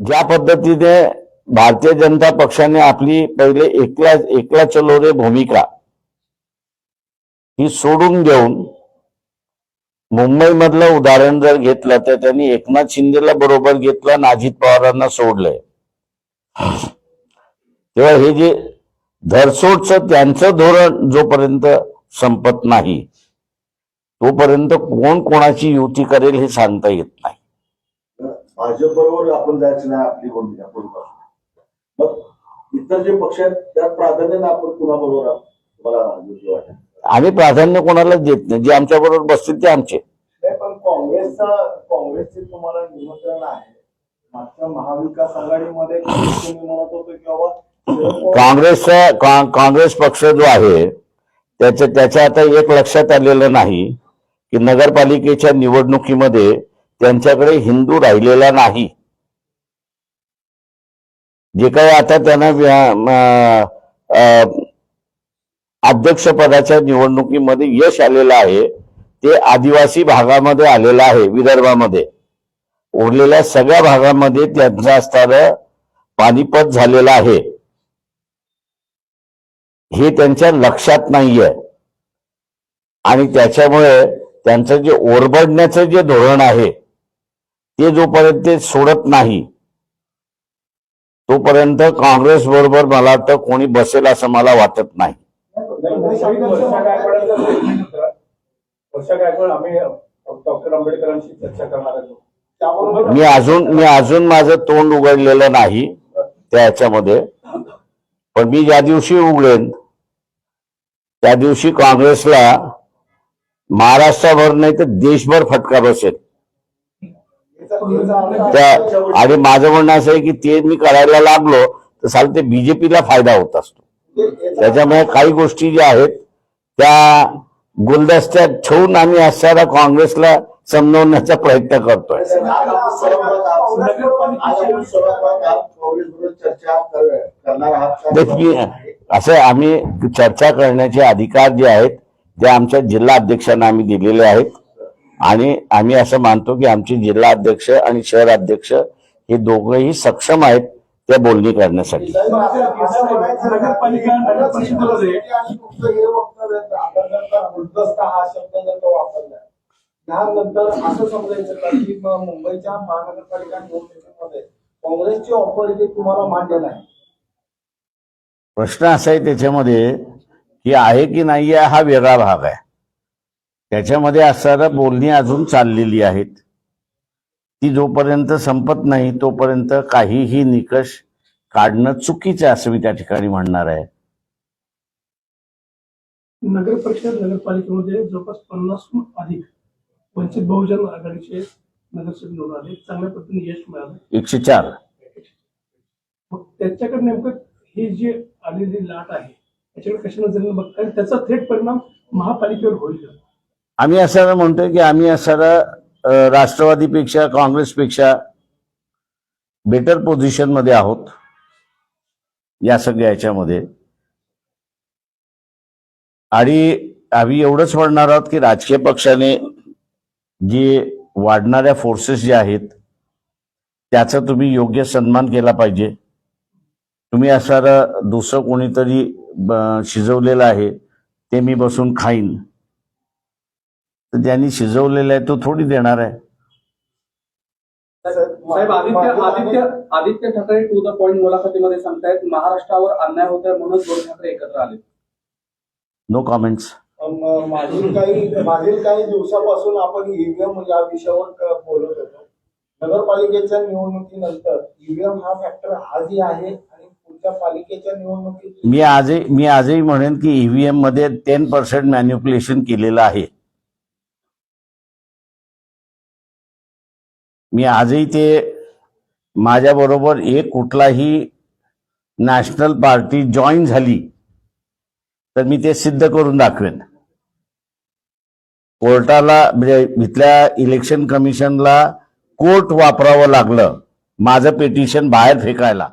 ज्या पद्धतीने भारतीय जनता पक्षाने आपली पहिले एकला एकला चलो रे भूमिका ही सोडून देऊन मुंबईमधलं उदाहरण जर घेतलं तर त्यांनी एकनाथ शिंदेला बरोबर घेतलं आणि अजित पवारांना सोडलंय. तेव्हा हे जे धरसोडचं त्यांचं धोरण जोपर्यंत संपत नाही तोपर्यंत कोण कोणाची युती करेल हे सांगता येत नाही. भाजप बरोबर आपण जायचं नाही आपली भूमिका पूर्वीपासून मग इतर जे पक्ष आहेत त्यात प्राधान्याने आपण कुणाबरोबर तुम्हाला योग्य वाटेल. आम्ही प्राधान्य कोणालाच देत नाही. जे आमच्या बरोबर बसतील ते आमचे. पण काँग्रेसचा काँग्रेसचे तुम्हाला निमंत्रण आहे. मागच्या महाविकास आघाडीमध्ये म्हणत होतो काँग्रेसचा काँग्रेस पक्ष जो आहे त्याच्या त्याच्या आता एक लक्षात आलेलं नाही की नगरपालिकेच्या निवडणुकीमध्ये त्यांच्याकडे हिंदू राहिलेला नाही. जे काही आता त्यांना अध्यक्षपदाच्या निवडणुकीमध्ये यश आलेलं आहे ते आदिवासी भागामध्ये आलेलं आहे विदर्भामध्ये. उरलेल्या सगळ्या भागामध्ये त्यांचं असणारं पानिपत झालेलं आहे. हे त्यांच्या लक्षात नाहीये. आणि त्याच्यामुळे त्यांचं जे ओरबडण्याचं जे धोरण आहे ते जोपर्यंत ते सोडत नाही तोपर्यंत काँग्रेस बरोबर मला तर कोणी बसेल असं मला वाटत नाही. मी अजून मी अजून माझं तोंड उघडलेलं नाही त्या ह्याच्यामध्ये पण मी ज्या दिवशी उघडेन त्या दिवशी काँग्रेसला महाराष्ट्राभर नाही तर देशभर फटका बसेल. त्या आणि माझं म्हणणं असं आहे की ते मी करायला लागलो तर साल ते बीजेपीला फायदा होत असतो. त्याच्यामुळे काही गोष्टी ज्या आहेत त्या गुलदस्त्यात ठेवून आम्ही असणारा काँग्रेसला समजवण्याचा प्रयत्न करतोय. असं आम्ही चर्चा करण्याचे अधिकार जे आहेत ते आमच्या जिल्हा अध्यक्षांना आम्ही दिलेले आहेत. आणि आम्ही असं मानतो की आमचे जिल्हा अध्यक्ष आणि शहर अध्यक्ष हे दोघंही सक्षम आहेत त्या बोलणी करण्यासाठी. त्यानंतर असं समजायचं का की मुंबईच्या महानगरपालिका निवडणुकीमध्ये काँग्रेसची ऑफर तुम्हाला मान्य नाही प्रश्न असा आहे त्याच्यामध्ये की आहे की नाही आहे हा वेगळा भाग आहे. त्याच्यामध्ये असणारं बोलणी अजून चाललेली आहेत. ती जोपर्यंत संपत नाही तोपर्यंत काहीही निकष काढणं चुकीचं आहे असं मी त्या ठिकाणी म्हणणार आहे. नगर परिषद नगरपालिकेमध्ये जवळपास पन्नासहून अधिक वंचित बहुजन आघाडीचे नगरसेवक निवडून आले. चांगल्या पद्धतीने यश मिळालं. एकशे चार. मग त्याच्याकडे नेमकं ही जी आलेली लाट आहे त्याच्याकडे कशा नजरेने बघता त्याचा थेट परिणाम महापालिकेवर होईल? आम्ही असं म्हणतोय की आम्ही असायला राष्ट्रवादीपेक्षा काँग्रेसपेक्षा बेटर पोझिशनमध्ये आहोत या सगळ्या याच्यामध्ये. आणि आम्ही एवढंच म्हणणार आहोत की राजकीय पक्षाने जे वाढणाऱ्या फोर्सेस जे आहेत त्याचा तुम्ही योग्य सन्मान केला पाहिजे. तुम्ही असणारं दुसरं कोणीतरी ब- शिजवलेलं आहे ते मी बसून खाईन. तर ज्यांनी शिजवलेलं आहे तो थोडी देणार आहे. साहेब Aditya Aditya Aditya Thackeray to the point मुलाखतीमध्ये सांगतायत महाराष्ट्रावर अन्याय होतोय म्हणून दोन ठाकरे एकत्र आले. नो कॉमेंट्स म- मागील काही मागील काही दिवसापासून आपण ईव्हीएम या विषयावर क- बोलत होतो. नगरपालिकेच्या निवडणुकीनंतर ईव्हीएम हा फॅक्टर आजही आहे आणि पुढच्या पालिकेच्या निवडणुकीत मी आजही मी आजही म्हणेन की ईव्हीएममध्ये टेन पर्सेंट मॅन्युप्युलेशन केलेलं आहे. मी आजही ते माझ्याबरोबर एक कुठलाही नॅशनल पार्टी जॉईन झाली तर मी ते सिद्ध करून दाखवेन. कोर्टाला म्हणजे इथल्या इलेक्शन कमिशनला कोर्ट वापरावं लागलं माझं पिटिशन बाहेर फेकायला.